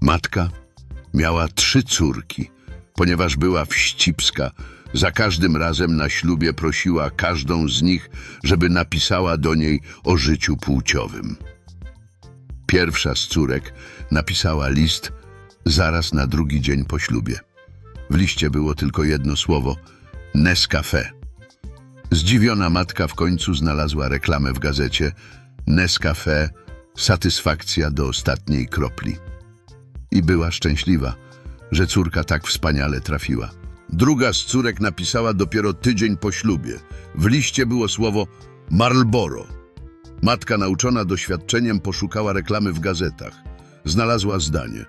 Matka miała trzy córki. Ponieważ była wścibska, za każdym razem na ślubie prosiła każdą z nich, żeby napisała do niej o życiu płciowym. Pierwsza z córek napisała list zaraz na drugi dzień po ślubie. W liście było tylko jedno słowo Nescafe. Zdziwiona matka w końcu znalazła reklamę w gazecie Nescafe satysfakcja do ostatniej kropli. I była szczęśliwa, że córka tak wspaniale trafiła. Druga z córek napisała dopiero tydzień po ślubie. W liście było słowo Marlboro. Matka nauczona doświadczeniem poszukała reklamy w gazetach. Znalazła zdanie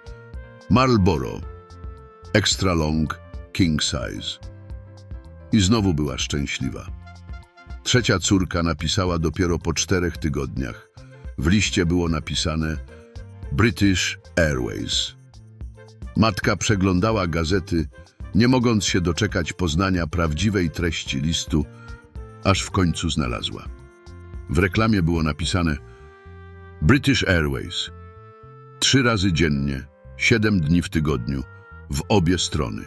Marlboro Extra Long King Size. I znowu była szczęśliwa. Trzecia córka napisała dopiero po czterech tygodniach. W liście było napisane British Airways. Matka przeglądała gazety, nie mogąc się doczekać poznania prawdziwej treści listu, aż w końcu znalazła. W reklamie było napisane British Airways. Trzy razy dziennie, siedem dni w tygodniu, w obie strony.